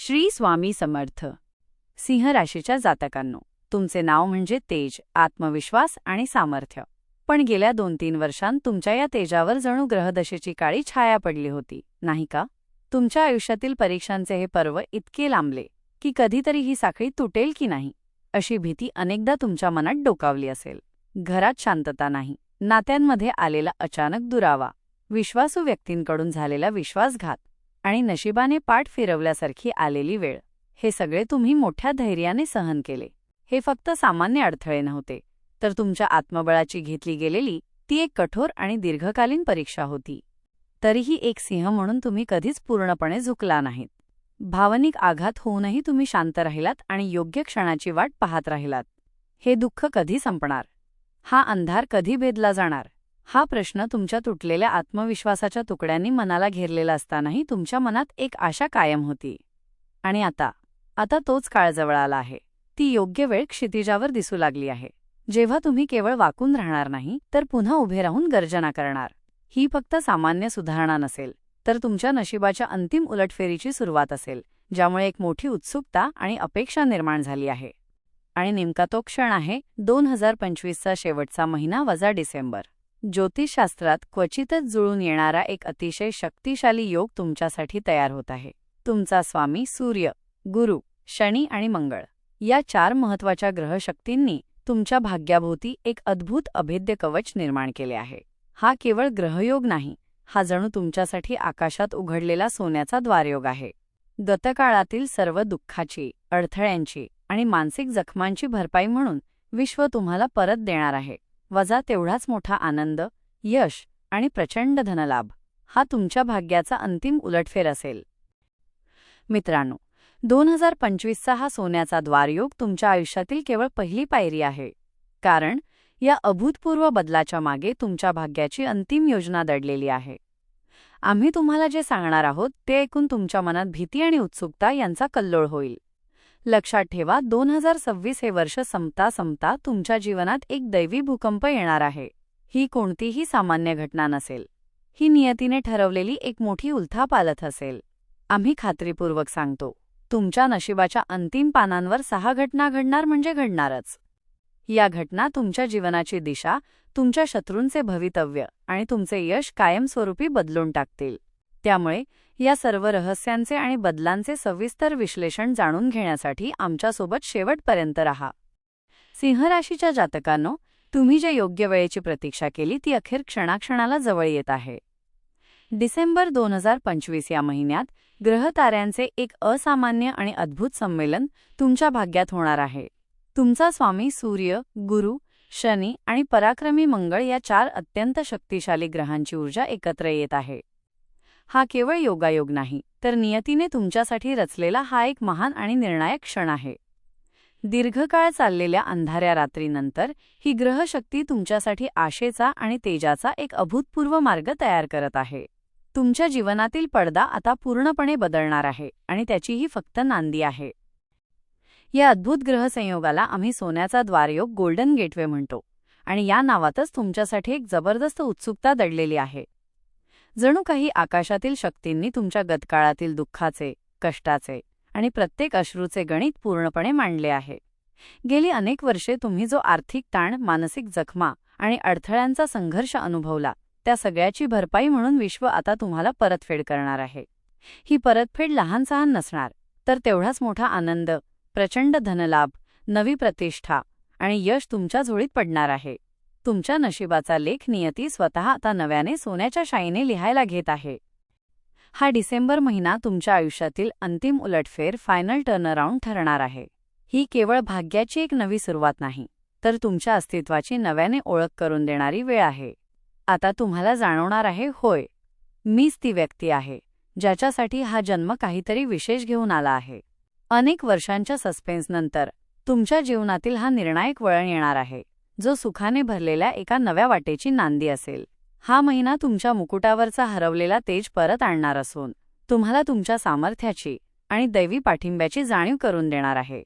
श्री स्वामी समर्थ. सिंह राशीच्या जातकांनो तुमचे नाव म्हणजे तेज आत्मविश्वास आणि सामर्थ्य. पण गेल्या दोन तीन वर्षांत तुमच्या या तेजावर जणू ग्रहदशेची काळी छाया पडली होती नाही का? तुमच्या आयुष्यातील परीक्षांचे हे पर्व इतके लांबले की कधीतरी ही साखळी तुटेल की नाही? अशी भीती अनेकदा तुमच्या मनात डोकावली असेल. घरात शांतता नाही नात्यांमध्ये आलेला अचानक दुरावा विश्वासू व्यक्तींकडून झालेला विश्वासघात आणि नशिबाने पाठ फिरवल्यासारखी आलेली वेळ. हे सगळे तुम्ही मोठ्या धैर्याने सहन केले. हे फक्त सामान्य अडथळे नव्हते. तर तुमच्या आत्मबळाची घेतली गेलेली ती एक कठोर आणि दीर्घकालीन परीक्षा होती. तरीही एक सिंह म्हणून तुम्ही कधीच पूर्णपणे झुकला नाहीत. भावनिक आघात होऊनही तुम्ही शांत राहिलात आणि योग्य क्षणाची वाट पाहत राहिलात. हे दुःख कधी संपणार? हा अंधार कधी भेदला जाणार? हा प्रश्न तुमच्या तुटलेल्या आत्मविश्वासाच्या तुकड्यांनी मनाला घेरलेला असतानाही तुमच्या मनात एक आशा कायम होती. आणि आता आता तोच काळ जवळ आला आहे. ती योग्य वेळ क्षितिजावर दिसू लागली आहे. जेव्हा तुम्ही केवळ वाकून राहणार नाही तर पुन्हा उभे राहून गर्जना करणार. ही फक्त सामान्य सुधारणा नसेल तर तुमच्या नशिबाच्या अंतिम उलटफेरीची सुरुवात असेल ज्यामुळे एक मोठी उत्सुकता आणि अपेक्षा निर्माण झाली आहे. आणि नेमका तो क्षण आहे दोन हजार पंचवीसचा शेवटचा महिना वजा डिसेंबर. ज्योतिषशास्त्रात क्वचितच जुळून येणारा एक अतिशय शक्तिशाली योग तुमच्यासाठी तयार होत आहे. तुमचा स्वामी सूर्य गुरु शनी आणि मंगळ. या चार महत्त्वाच्या ग्रहशक्तींनी तुमच्या भाग्याभोवती एक अद्भुत अभेद्य कवच निर्माण केले आहे. हा केवळ ग्रहयोग नाही हा जणू तुमच्यासाठी आकाशात उघडलेला सोन्याचा द्वारयोग आहे. गतकाळातील सर्व दुःखाची अडथळ्यांची आणि मानसिक जखमांची भरपाई म्हणून विश्व तुम्हाला परत देणार आहे. वजा तेवढाच मोठा आनंद यश आणि प्रचंड धनलाभ. हा तुमच्या भाग्याचा अंतिम उलटफेर असेल. मित्रांनो दोन हजार पंचवीसचा हा सोन्याचा द्वारयोग तुमच्या आयुष्यातील केवळ पहिली पायरी आहे. कारण या अभूतपूर्व बदलाच्या मागे तुमच्या भाग्याची अंतिम योजना दडलेली आहे. आम्ही तुम्हाला जे सांगणार आहोत ते ऐकून तुमच्या मनात भीती आणि उत्सुकता यांचा कल्लोळ होईल. लक्षात ठेवा दोन हजार सव्वीस हे वर्ष संपता संपता तुमच्या जीवनात एक दैवी भूकंप येणार आहे. ही कोणतीही सामान्य घटना नसेल. ही नियतीने ठरवलेली एक मोठी उलथापालथ असेल. आम्ही खात्रीपूर्वक सांगतो तुमच्या नशिबाच्या अंतिम पानांवर सहा घटना घडणार म्हणजे घडणारच. या घटना तुमच्या जीवनाची दिशा तुमच्या शत्रूंचे भवितव्य आणि तुमचे यश कायमस्वरूपी बदलून टाकतील. त्यामुळे या सर्व रहस्यांचे आणि बदलांचे सविस्तर विश्लेषण जाणून घेण्यासाठी आमच्यासोबत शेवटपर्यंत राहा. सिंहराशीच्या जातकांनो तुम्ही ज्या योग्य वेळेची प्रतीक्षा केली ती अखेर क्षणाक्षणाला जवळ येत आहे. डिसेंबर दोन हजार पंचवीस या महिन्यात ग्रहताऱ्यांचे एक असामान्य आणि अद्भुत संमेलन तुमच्या भाग्यात होणार आहे. तुमचा स्वामी सूर्य गुरु शनी आणि पराक्रमी मंगळ या चार अत्यंत शक्तिशाली ग्रहांची ऊर्जा एकत्र येत आहे. हा केवळ योगायोग नाही तर नियतीने तुमच्यासाठी रचलेला हा एक महान आणि निर्णायक क्षण आहे. दीर्घकाळ चाललेल्या अंधाऱ्या रात्रीनंतर ही ग्रहशक्ती तुमच्यासाठी आशेचा आणि तेजाचा एक अभूतपूर्व मार्ग तयार करत आहे. तुमच्या जीवनातील पडदा आता पूर्णपणे बदलणार आहे आणि त्याची ही फक्त नांदी आहे. या अद्भुत ग्रहसंयोगाला आम्ही सोन्याचा द्वारयोग गोल्डन गेटवे म्हणतो आणि या नावातच तुमच्यासाठी एक जबरदस्त उत्सुकता दडलेली आहे. जणू काही आकाशातील शक्तींनी तुमच्या गतकाळातील दुःखाचे कष्टाचे आणि प्रत्येक अश्रूचे गणित पूर्णपणे मांडले आहे. गेली अनेक वर्षे तुम्ही जो आर्थिक ताण मानसिक जखमा आणि अडथळ्यांचा संघर्ष अनुभवला त्या सगळ्याची भरपाई म्हणून विश्व आता तुम्हाला परतफेड करणार आहे. ही परतफेड लहान सहान नसणार तर तेवढाच मोठा आनंद प्रचंड धनलाभ नवी प्रतिष्ठा आणि यश तुमच्या झोळीत पडणार आहे. तुमच्या नशिबाचा लेख नियती स्वतः आता नव्याने सोन्याच्या शाईने लिहायला घेत आहे. हा डिसेंबर महिना तुमच्या आयुष्यातील अंतिम उलटफेर फायनल टर्नअराऊंड ठरणार आहे. ही केवळ भाग्याची एक नवी सुरुवात नाही तर तुमच्या अस्तित्वाची नव्याने ओळख करून देणारी वेळ आहे. आता तुम्हाला जाणवणार आहे होय मीच ती व्यक्ती आहे ज्याच्यासाठी हा जन्म काहीतरी विशेष घेऊन आला आहे. अनेक वर्षांच्या सस्पेन्सनंतर तुमच्या जीवनातील हा निर्णायक वळण येणार आहे. जो सुखाने भरलेल्या एका नव्या वाटेची नांदी असेल. हा महिना तुमच्या मुकुटावरचा हरवलेला तेज परत आणणार असून तुम्हाला तुमच्या सामर्थ्याची आणि दैवी पाठिंब्याची जाणीव करून देणार आहे.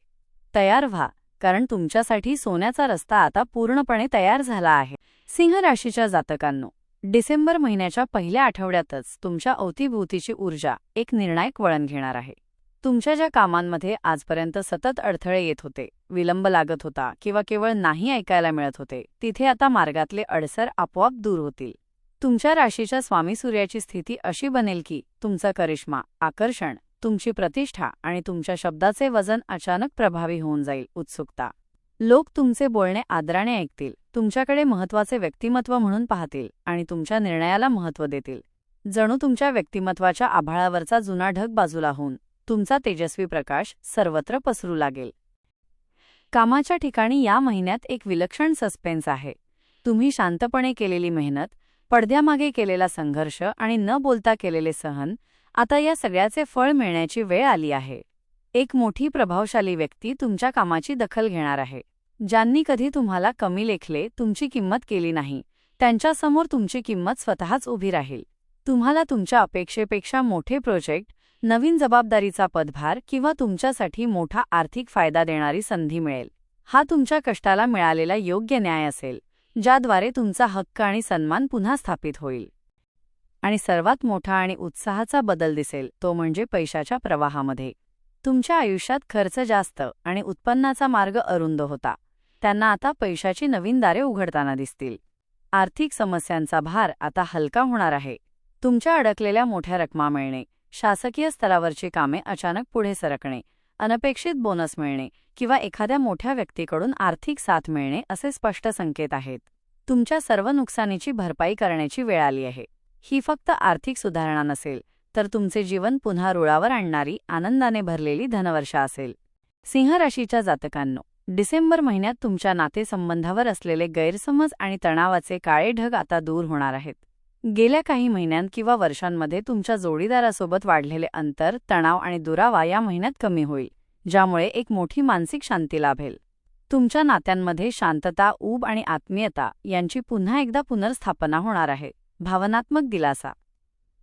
तयार व्हा कारण तुमच्यासाठी सोन्याचा रस्ता आता पूर्णपणे तयार झाला आहे. सिंह राशीच्या जातकांनो डिसेंबर महिन्याच्या पहिल्या आठवड्यातच तुमच्या अवतीभोवतीची ऊर्जा एक निर्णायक वळण घेणार आहे. तुमच्या ज्या कामांमध्ये आजपर्यंत सतत अडथळे येत होते विलंब लागत होता किंवा केवळ नाही ऐकायला मिळत होते तिथे आता मार्गातले अडसर आपोआप दूर होतील. तुमच्या राशीच्या स्वामी सूर्याची स्थिती अशी बनेल की तुमचा करिश्मा आकर्षण तुमची प्रतिष्ठा आणि तुमच्या शब्दाचे वजन अचानक प्रभावी होऊन जाईल उत्सुकता. लोक तुमचे बोलणे आदराने ऐकतील तुमच्याकडे महत्त्वाचे व्यक्तिमत्व म्हणून पाहतील आणि तुमच्या निर्णयाला महत्त्व देतील. जणू तुमच्या व्यक्तिमत्वाच्या आभाळावरचा जुना ढग बाजूला होऊन तुमचा तेजस्वी प्रकाश सर्वत्र पसरू लागेल. कामाच्या ठिकाणी या महिन्यात एक विलक्षण सस्पेन्स आहे. तुम्ही शांतपणे केलेली मेहनत पडद्यामागे केलेला संघर्ष आणि न बोलता केलेले सहन आता या सगळ्याचे फळ मिळण्याची वेळ आली आहे. एक मोठी प्रभावशाली व्यक्ती तुमच्या कामाची दखल घेणार आहे. ज्यांनी कधी तुम्हाला कमी लेखले तुमची किंमत केली नाही त्यांच्यासमोर तुमची किंमत स्वतःच उभी राहील. तुम्हाला तुमच्या अपेक्षेपेक्षा मोठे प्रोजेक्ट नवीन जबाबदारीचा पदभार किंवा तुमच्यासाठी मोठा आर्थिक फायदा देणारी संधी मिळेल. हा तुमच्या कष्टाला मिळालेला योग्य न्याय असेल ज्याद्वारे तुमचा हक्क आणि सन्मान पुन्हा स्थापित होईल. आणि सर्वात मोठा आणि उत्साहाचा बदल दिसेल तो म्हणजे पैशाच्या प्रवाहामध्ये. तुमच्या आयुष्यात खर्च जास्त आणि उत्पन्नाचा मार्ग अरुंद होता. त्यांना आता पैशाची नवीन दारे उघडताना दिसतील. आर्थिक समस्यांचा भार आता हलका होणार आहे. तुमच्या अडकलेल्या मोठ्या रकमा मिळणे. शासकीय स्तरावरची कामे अचानक पुढे सरकणे अनपेक्षित बोनस मिळणे किंवा एखाद्या मोठ्या व्यक्तीकडून आर्थिक साथ मिळणे असे स्पष्ट संकेत आहेत. तुमच्या सर्व नुकसानीची भरपाई करण्याची वेळ आली आहे. ही फक्त आर्थिक सुधारणा नसेल तर तुमचे जीवन पुन्हा रुळावर आणणारी आनंदाने भरलेली धनवर्षा असेल. सिंह राशीच्या जातकांनो डिसेंबर महिन्यात तुमच्या नातेसंबंधावर असलेले गैरसमज आणि तणावाचे काळे ढग आता दूर होणार आहेत. गेल्या काही महिन्यांत किंवा वर्षांमध्ये तुमच्या जोडीदारासोबत वाढलेले अंतर तणाव आणि दुरावा या महिन्यात कमी होईल ज्यामुळे एक मोठी मानसिक शांती लाभेल. तुमच्या नात्यांमध्ये शांतता ऊब आणि आत्मीयता यांची पुन्हा एकदा पुनर्स्थापना होणार आहे. भावनात्मक दिलासा.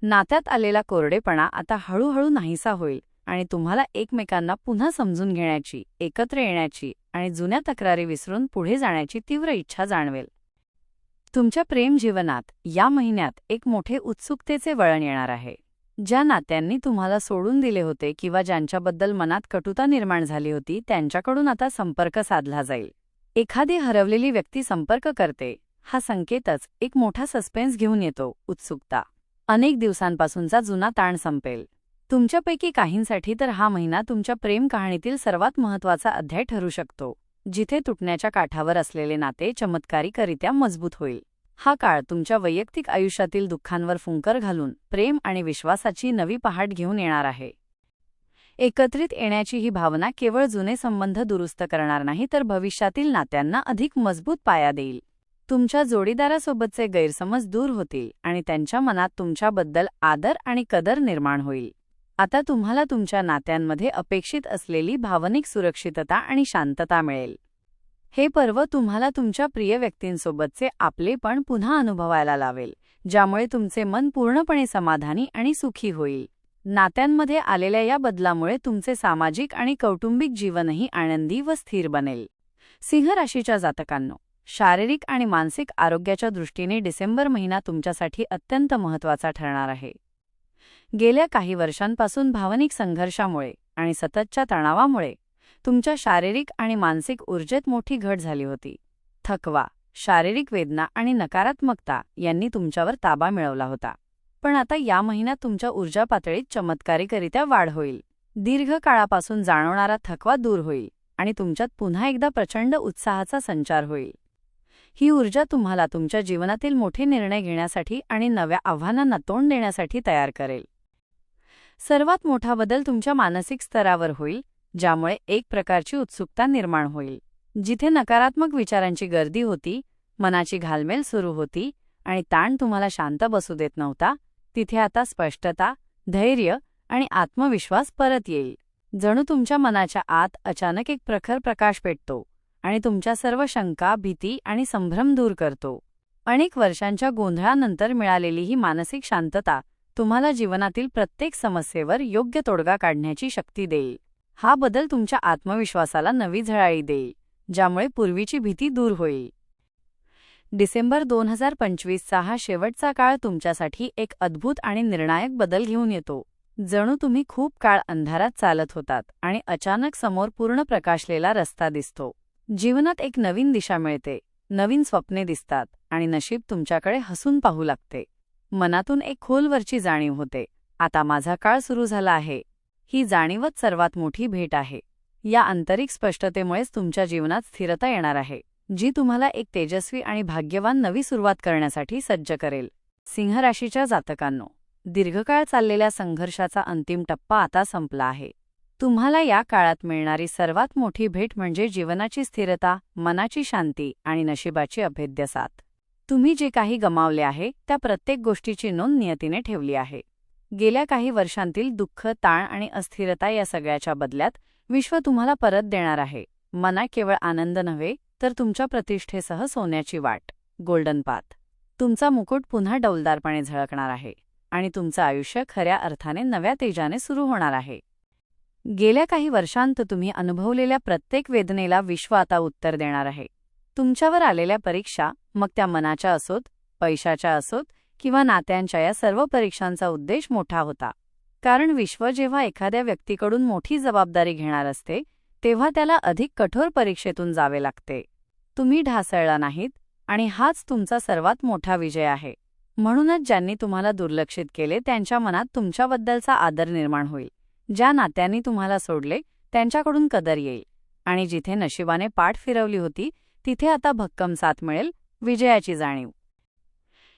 नात्यात आलेला कोरडेपणा आता हळूहळू नाहीसा होईल आणि तुम्हाला एकमेकांना पुन्हा समजून घेण्याची एकत्र येण्याची आणि जुन्या तक्रारी विसरून पुढे जाण्याची तीव्र इच्छा जाणवेल. तुमच्या प्रेम जीवनात या महिन्यात एक मोठे उत्सुकतेचे वळण येणार आहे. ज्या नात्यांनी तुम्हाला सोडून दिले होते किंवा ज्यांच्याबद्दल मनात कटुता निर्माण झाली होती त्यांच्याकडून आता संपर्क साधला जाईल. एखादी हरवलेली व्यक्ती संपर्क करते. हा संकेतच एक मोठा सस्पेन्स घेऊन येतो उत्सुकता. अनेक दिवसांपासूनचा जुना ताण संपेल. तुमच्यापैकी काहींसाठी तर हा महिना तुमच्या प्रेम कहाणीतील सर्वात महत्त्वाचा अध्याय ठरू शकतो. जिथे तुटण्याच्या काठावर असलेले नाते चमत्कारिकरित्या मजबूत होईल. हा काळ तुमच्या वैयक्तिक आयुष्यातील दुःखांवर फुंकर घालून प्रेम आणि विश्वासाची नवी पहाट घेऊन येणार आहे. एकत्रित येण्याची ही भावना केवळ जुने संबंध दुरुस्त करणार नाही तर भविष्यातील नात्यांना अधिक मजबूत पाया देईल. तुमच्या जोडीदारासोबतचे गैरसमज दूर होतील आणि त्यांच्या मनात तुमच्याबद्दल आदर आणि कदर निर्माण होईल. आता तुम्हाला तुमच्या नात्यांमध्ये अपेक्षित असलेली भावनिक सुरक्षितता आणि शांतता मिळेल. हे पर्व तुम्हाला तुमच्या प्रिय व्यक्तींसोबतचे आपलेपण पुन्हा अनुभवायला लावेल ज्यामुळे तुमचे मन पूर्णपणे समाधानी आणि सुखी होईल. नात्यांमध्ये आलेल्या या बदलामुळे तुमचे सामाजिक आणि कौटुंबिक जीवनही आनंदी व स्थिर बनेल. सिंह राशीच्या जातकांनो शारीरिक आणि मानसिक आरोग्याच्या दृष्टीने डिसेंबर महिना तुमच्यासाठी अत्यंत महत्त्वाचा ठरणार आहे. गेल्या काही वर्षांपासून भावनिक संघर्षामुळे आणि सततच्या तणावामुळे तुमच्या शारीरिक आणि मानसिक ऊर्जेत मोठी घट झाली होती. थकवा शारीरिक वेदना आणि नकारात्मकता यांनी तुमच्यावर ताबा मिळवला होता. पण आता या महिन्यात तुमच्या ऊर्जा पातळीत चमत्कारिकरित्या वाढ होईल. दीर्घ काळापासून जाणवणारा थकवा दूर होईल आणि तुमच्यात पुन्हा एकदा प्रचंड उत्साहाचा संचार होईल. ही ऊर्जा तुम्हाला तुमच्या जीवनातील मोठे निर्णय घेण्यासाठी आणि नव्या आव्हानांना तोंड देण्यासाठी तयार करेल. सर्वात मोठा बदल तुमच्या मानसिक स्तरावर होईल ज्यामुळे एक प्रकारची उत्सुकता निर्माण होईल. जिथे नकारात्मक विचारांची गर्दी होती मनाची घालमेल सुरू होती आणि ताण तुम्हाला शांत बसू देत नव्हता तिथे आता स्पष्टता धैर्य आणि आत्मविश्वास परत येईल. जणू तुमच्या मनाच्या आत अचानक एक प्रखर प्रकाश पेटतो आणि तुमच्या सर्व शंका भीती आणि संभ्रम दूर करतो. अनेक वर्षांच्या गोंधळानंतर मिळालेली ही मानसिक शांतता तुम्हाला जीवनातील प्रत्येक समस्येवर योग्य तोडगा काढण्याची शक्ती देईल. हा बदल तुमच्या आत्मविश्वासाला नवी झळाळी देईल ज्यामुळे पूर्वीची भीती दूर होईल. डिसेंबर दोन हजार पंचवीसचा हा शेवटचा काळ तुमच्यासाठी एक अद्भुत आणि निर्णायक बदल घेऊन येतो. जणू तुम्ही खूप काळ अंधारात चालत होतात आणि अचानक समोर पूर्ण प्रकाशलेला रस्ता दिसतो. जीवनात एक नवीन दिशा मिळते नवीन स्वप्ने दिसतात आणि नशीब तुमच्याकडे हसून पाहू लागते. मनातून एक खोलवरची जाणीव होते. आता माझा काळ सुरू झाला आहे. ही जाणीवच सर्वात मोठी भेट आहे. या आंतरिक स्पष्टतेमुळेच तुमच्या जीवनात स्थिरता येणार आहे जी तुम्हाला एक तेजस्वी आणि भाग्यवान नवी सुरुवात करण्यासाठी सज्ज करेल. सिंहराशीच्या जातकांनो दीर्घकाळ चाललेल्या संघर्षाचा अंतिम टप्पा आता संपला आहे. तुम्हाला या काळात मिळणारी सर्वात मोठी भेट म्हणजे जीवनाची स्थिरता मनाची शांती आणि नशिबाची अभेद्य साथ. तुम्ही जे काही गमावले आहे त्या प्रत्येक गोष्टीची नोंद नियतीने ठेवली आहे. गेल्या काही वर्षांतील दुःख ताण आणि अस्थिरता या सगळ्याच्या बदल्यात विश्व तुम्हाला परत देणार आहे. मना केवळ आनंद नव्हे तर तुमच्या प्रतिष्ठेसह सोन्याची वाट. Golden path. तुमचा मुकुट पुन्हा डौलदारपणे झळकणार आहे आणि तुमचं आयुष्य खऱ्या अर्थाने नव्या तेजाने सुरू होणार आहे. गेल्या काही वर्षांत तुम्ही अनुभवलेल्या प्रत्येक वेदनेला विश्व आता उत्तर देणार आहे. तुमच्यावर आलेल्या परीक्षा मग त्या मनाच्या असोत पैशाच्या असोत किंवा नात्यांच्या या सर्व परीक्षांचा उद्देश मोठा होता. कारण विश्व जेव्हा एखाद्या व्यक्तीकडून मोठी जबाबदारी घेणार असते तेव्हा त्याला अधिक कठोर परीक्षेतून जावे लागते. तुम्ही ढासळला नाहीत आणि हाच तुमचा सर्वात मोठा विजय आहे. म्हणूनच ज्यांनी तुम्हाला दुर्लक्षित केले त्यांच्या मनात तुमच्याबद्दलचा आदर निर्माण होईल. ज्या नात्यांनी तुम्हाला सोडले त्यांच्याकडून कदर येईल. आणि जिथे नशिबाने पाठ फिरवली होती तिथे आता भक्कम साथ मिळेल विजयाची जाणीव.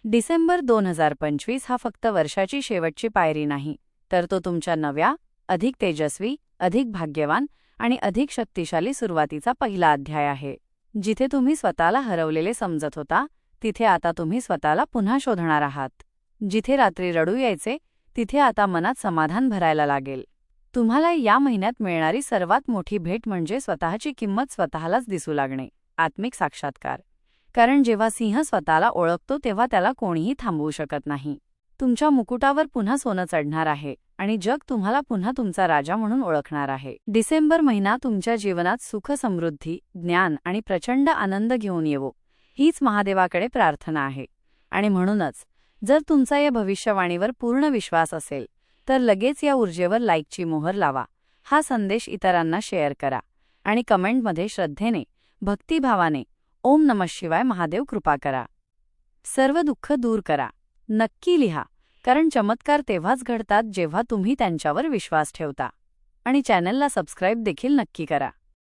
डिसेंबर दोन हजार पंचवीस हा फक्त वर्षाची शेवटची पायरी नाही तर तो तुमच्या नव्या अधिक तेजस्वी अधिक भाग्यवान आणि अधिक शक्तिशाली सुरुवातीचा पहिला अध्याय आहे. जिथे तुम्ही स्वतःला हरवलेले समजत होता तिथे आता तुम्ही स्वतःला पुन्हा शोधणार आहात. जिथे रात्री रडू यायचे तिथे आता मनात समाधान भरायला लागेल. तुम्हाला या महिन्यात मिळणारी सर्वात मोठी भेट म्हणजे स्वतःची किंमत स्वतःलाच दिसू लागणे. आत्मिक साक्षात्कार. कारण जेव्हा सिंह स्वतःला ओळखतो तेव्हा त्याला कोणीही थांबवू शकत नाही. तुमच्या मुकुटावर पुन्हा सोनं चढणार आहे आणि जग तुम्हाला पुन्हा तुमचा राजा म्हणून ओळखणार आहे. डिसेंबर महिना तुमच्या जीवनात सुख समृद्धी ज्ञान आणि प्रचंड आनंद घेऊन येवो. हीच महादेवाकडे प्रार्थना आहे. आणि म्हणूनच जर तुमचा या भविष्यवाणीवर पूर्ण विश्वास असेल तर लगेच या ऊर्जेवर लाईकची मोहर लावा. हा संदेश इतरांना शेअर करा आणि कमेंटमध्ये श्रद्धेने भक्तिभावाने ओम नम शिवाय महादेव कृपा करा. सर्व दुःख दूर करा. नक्की लिहा कारण चमत्कार तेव्हाच घडतात जेव्हा तुम्ही त्यांच्यावर विश्वास ठेवता. आणि चॅनलला सबस्क्राईब देखील नक्की करा.